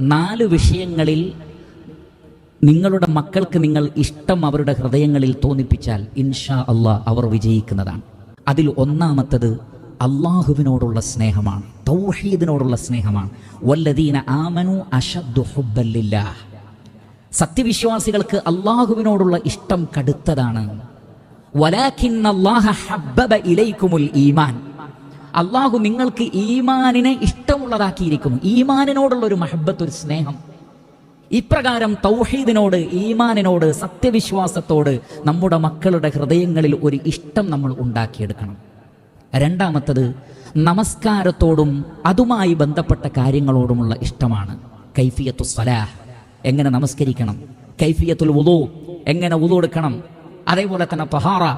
നാല് വിഷയങ്ങളിൽ നിങ്ങളുടെ മക്കൾക്ക് നിങ്ങൾ ഇഷ്ടം അവരുടെ ഹൃദയങ്ങളിൽ തോന്നിപ്പിച്ചാൽ ഇൻഷാ അള്ളാഹ് അവർ വിജയിക്കുന്നതാണ്. അതിൽ ഒന്നാമത്തത് അള്ളാഹുവിനോടുള്ള സ്നേഹമാണ് തൗഹീദിനോടുള്ള സ്നേഹമാണ്. വല്ലദീന ആമനു അഷദ്ദു സത്യവിശ്വാസികൾക്ക് അള്ളാഹുവിനോടുള്ള ഇഷ്ടം കടുത്തതാണ്. ഹബ്ബബ ഈമാൻ. അള്ളാഹു നിങ്ങൾക്ക് ഈമാനിനെ ഇഷ്ടമുള്ളതാക്കിയിരിക്കുന്നു. ഈമാനിനോടുള്ള ഒരു മഹബത്ത് ഒരു സ്നേഹം. ഇപ്രകാരം തൗഹീദിനോട് ഈമാനിനോട് സത്യവിശ്വാസത്തോട് നമ്മുടെ മക്കളുടെ ഹൃദയങ്ങളിൽ ഒരു ഇഷ്ടം നമ്മൾ ഉണ്ടാക്കിയെടുക്കണം. രണ്ടാമത്തത് നമസ്കാരത്തോടും അതുമായി ബന്ധപ്പെട്ട കാര്യങ്ങളോടുമുള്ള ഇഷ്ടമാണ്. കൈഫിയത്തു സലാഹ് എങ്ങനെ നമസ്കരിക്കണം. കൈഫിയത്തുൽ ഉദു എങ്ങനെ ഉദു എടുക്കണം. അതേപോലെ തന്നെ തഹാറ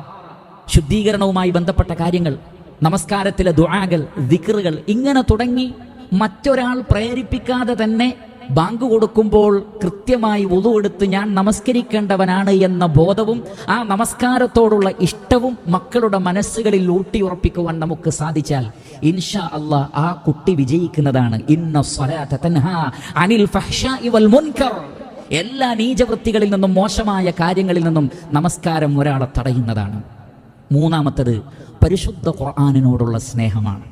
ശുദ്ധീകരണവുമായി ബന്ധപ്പെട്ട കാര്യങ്ങൾ. നമസ്കാരത്തിലെ ദുആകൾ ദിക്റുകൾ ഇങ്ങനെ തുടങ്ങി മറ്റൊരാൾ പ്രേരിപ്പിക്കാതെ തന്നെ ബാങ്ക് കൊടുക്കുമ്പോൾ കൃത്യമായി ഉതുവെടുത്ത് ഞാൻ നമസ്കരിക്കേണ്ടവനാണ് എന്ന ബോധവും ആ നമസ്കാരത്തോടുള്ള ഇഷ്ടവും മക്കളുടെ മനസ്സുകളിൽ ഊട്ടിയുറപ്പിക്കുവാൻ നമുക്ക് സാധിച്ചാൽ ഇൻഷാ അള്ളാ ആ കുട്ടി വിജയിക്കുന്നതാണ്. ഇന്ന അനിൽ ഇവൽ വൽ മുൻകർ. എല്ലാ നീചവൃത്തികളിൽ നിന്നും മോശമായ കാര്യങ്ങളിൽ നിന്നും നമസ്കാരം ഒരാളെ തടയുന്നതാണ്. മൂന്നാമത്തത് പരിശുദ്ധ ഖുർആാനിനോടുള്ള സ്നേഹമാണ്.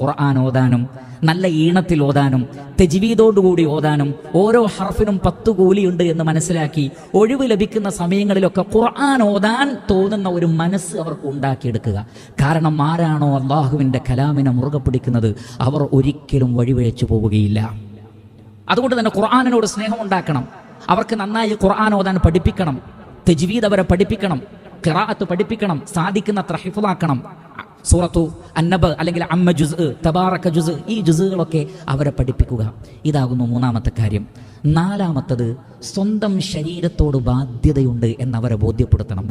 ഖുർആൻ ഓതാനും നല്ല ഈണത്തിൽ ഓതാനും തെജിവീതോടുകൂടി ഓതാനും ഓരോ ഹർഫിനും പത്ത് കൂലിയുണ്ട് എന്ന് മനസ്സിലാക്കി ഒഴിവ് ലഭിക്കുന്ന സമയങ്ങളിലൊക്കെ ഖുർആൻ ഓതാൻ തോന്നുന്ന ഒരു മനസ്സ് അവർക്ക് ഉണ്ടാക്കിയെടുക്കുക. കാരണം ആരാണോ അള്ളാഹുവിന്റെ കലാമിനെ മുറുകെ പിടിക്കുന്നത് അവർ ഒരിക്കലും വഴിവഴച്ചു പോവുകയില്ല. അതുകൊണ്ട് തന്നെ ഖുർആാനിനോട് സ്നേഹം ഉണ്ടാക്കണം അവർക്ക് നന്നായി ഖുർആൻ ഓതാൻ പഠിപ്പിക്കണം. തെജ്വീദ് അവരെ പഠിപ്പിക്കണം. ഖിറാഅത്ത് പഠിപ്പിക്കണം സാധിക്കുന്നത്ര ഹിഫുലാക്കണം സൂറത്തു അന്നബ് അല്ലെങ്കിൽ അമ്മ ജുസ് തബാറക്ക ജുസ് ഈ ജുസുകളൊക്കെ അവരെ പഠിപ്പിക്കുക. ഇതാകുന്നു മൂന്നാമത്തെ കാര്യം. നാലാമത്തത് സ്വന്തം ശരീരത്തോട് ബാധ്യതയുണ്ട് എന്നവരെ ബോധ്യപ്പെടുത്തണം.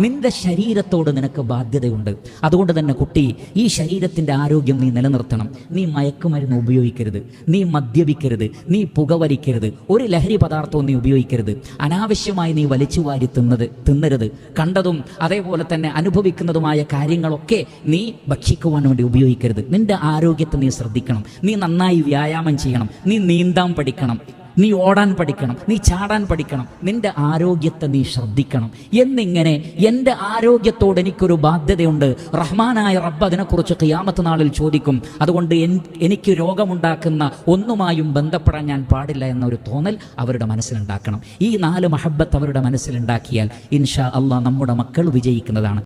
നിന്റെ ശരീരത്തോട് നിനക്ക് ബാധ്യതയുണ്ട്. അതുകൊണ്ട് തന്നെ കുട്ടി ഈ ശരീരത്തിന്റെ ആരോഗ്യം നീ നിലനിർത്തണം. നീ മയക്കുമരുന്ന് ഉപയോഗിക്കരുത്. നീ മദ്യപിക്കരുത്. നീ പുകവലിക്കരുത്. ഒരു ലഹരി പദാർത്ഥവും നീ ഉപയോഗിക്കരുത്. അനാവശ്യമായി നീ വലിച്ചു വാരി തിന്നത് തിന്നരുത്. കണ്ടതും അതേപോലെ തന്നെ അനുഭവിക്കുന്നതുമായ കാര്യങ്ങളൊക്കെ നീ ഭക്ഷിക്കുവാൻ വേണ്ടി ഉപയോഗിക്കരുത്. നിന്റെ ആരോഗ്യത്തെ നീ ശ്രദ്ധിക്കണം. നീ നന്നായി വ്യായാമം ചെയ്യണം. നീ നീന്താൻ പഠിക്കണം. നീ ഓടാൻ പഠിക്കണം. നീ ചാടാൻ പഠിക്കണം. നിന്റെ ആരോഗ്യത്തെ നീ ശ്രദ്ധിക്കണം. എന്നിങ്ങനെ എന്റെ ആരോഗ്യത്തോട് എനിക്കൊരു ബാധ്യതയുണ്ട്. റഹ്മാനായ റബ്ബ് അതിനെക്കുറിച്ച് ക്യാമത്ത് നാളിൽ ചോദിക്കും. അതുകൊണ്ട് എനിക്ക് രോഗമുണ്ടാക്കുന്ന ഒന്നുമായും ബന്ധപ്പെടാൻ ഞാൻ പാടില്ല എന്നൊരു തോന്നൽ അവരുടെ മനസ്സിലുണ്ടാക്കണം. ഈ നാല് മഹബത്ത് അവരുടെ മനസ്സിലുണ്ടാക്കിയാൽ ഇൻഷാ അള്ളാഹ് നമ്മുടെ മക്കൾ വിജയിക്കുന്നതാണ്.